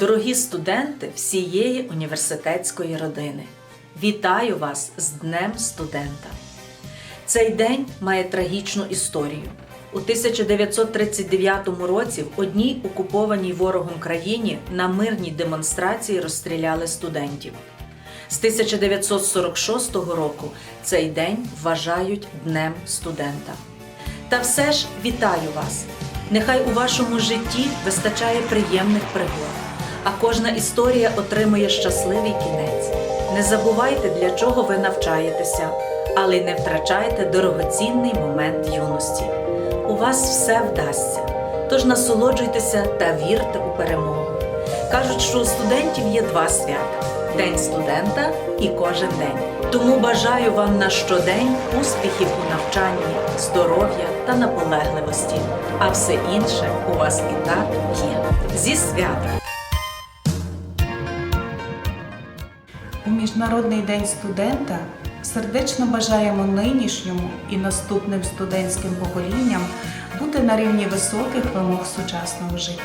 Дорогі студенти всієї університетської родини, вітаю вас з Днем студента. Цей день має трагічну історію. У 1939 році в одній окупованій ворогом країні на мирній демонстрації розстріляли студентів. З 1946 року цей день вважають Днем студента. Та все ж вітаю вас! Нехай у вашому житті вистачає приємних пригод, а кожна історія отримує щасливий кінець. Не забувайте, для чого ви навчаєтеся, але й не втрачайте дорогоцінний момент юності. У вас все вдасться, тож насолоджуйтеся та вірте у перемогу. Кажуть, що у студентів є два свята День студента і кожен день. Тому бажаю вам на щодень успіхів у навчанні, здоров'я та наполегливості. А все інше у вас і так є. Зі свята! У Міжнародний день студента сердечно бажаємо нинішньому і наступним студентським поколінням бути на рівні високих вимог сучасного життя.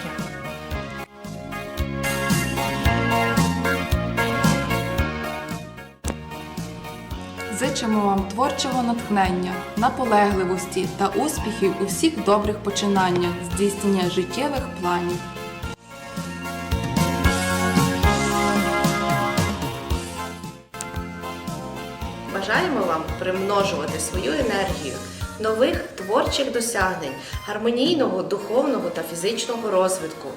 Зичимо вам творчого натхнення, наполегливості та успіхів у всіх добрих починаннях, здійснення життєвих планів. Бажаємо вам примножувати свою енергію, нових творчих досягнень, гармонійного духовного та фізичного розвитку,